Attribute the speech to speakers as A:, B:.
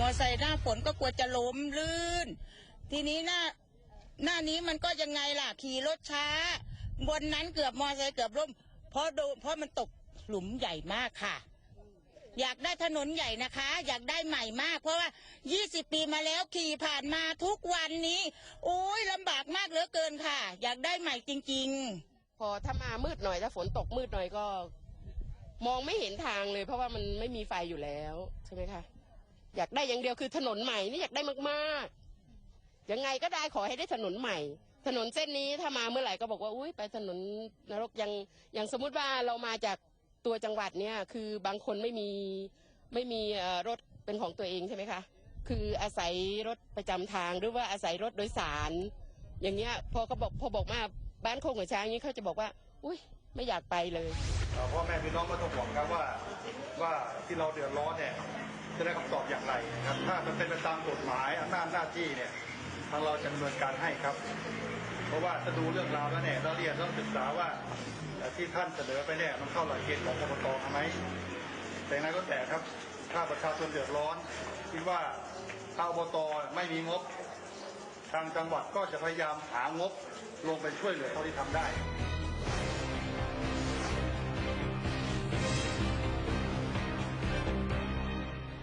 A: มอไซค์หน้าฝนก็กลัวจะล้มลื่น ทีนี้หน้าหน้านี้มันก็ยังไงล่ะขี่รถช้า บนนั้นเกือบมอไซค์เกือบล้มเพราะโดนเพราะมันตกหลุมใหญ่มากค่ะ อยากได้ถนนใหญ่นะคะ อยากได้ใหม่มาก เพราะว่า 20 ปีมาแล้วขี่ผ่านมาทุกวันนี้โอ้ยลำบากมากเหลือเกินค่ะ อยากได้ใหม่จริง ๆ
B: พอถ้ามามืดหน่อยถ้าฝนตกมืดหน่อยก็ มองไม่เห็นทางเลย เพราะว่ามันไม่มีไฟอยู่แล้วใช่ไหมคะ อยากได้อย่างเดียวคือถนนใหม่นี่อยากได้มากๆยังไงก็ได้ขอให้ได้ถนนใหม่ ถนนเส้นนี้ถ้ามาเมื่อไหร่ก็บอกว่าอุ้ยไปถนนนรกยังอย่างสมมุติว่าเรามาจากตัวจังหวัดเนี่ยคือบางคนไม่มีไม่มีรถเป็นของตัวเองใช่ไหมคะคืออาศัยรถประจำทางหรือว่าอาศัยรถโดยสาร อย่างเงี้ยพอเขาบอกพอบอกมาบ้านโคงหัวช้างนี้เขาจะบอกว่า อุ้ยไม่อยากไปเลย
C: พ่อแม่พี่น้องก็ต้องห่วงครับว่าว่าที่เราเดือดร้อนเนี่ย จะได้คำตอบอย่างไรนะครับ ถ้ามันเป็นไปตามกฎหมายอำนาจหน้าที่เนี่ยทางเราจะดำเนินการให้ครับ เพราะว่าถ้าดูเรื่องราวแล้วเนี่ยเราเรียนต้องศึกษาว่าที่ท่านเสนอไปเนี่ยมันเข้าหลักเกณฑ์ของอบตไหมแต่อย่างไรก็แต่ครับถ้าประชาชนเดือดร้อนคิดว่าถ้าอบตไม่มีงบ ทางจังหวัดก็จะพยายามหางบลงไปช่วยเหลือเท่าที่ทำได้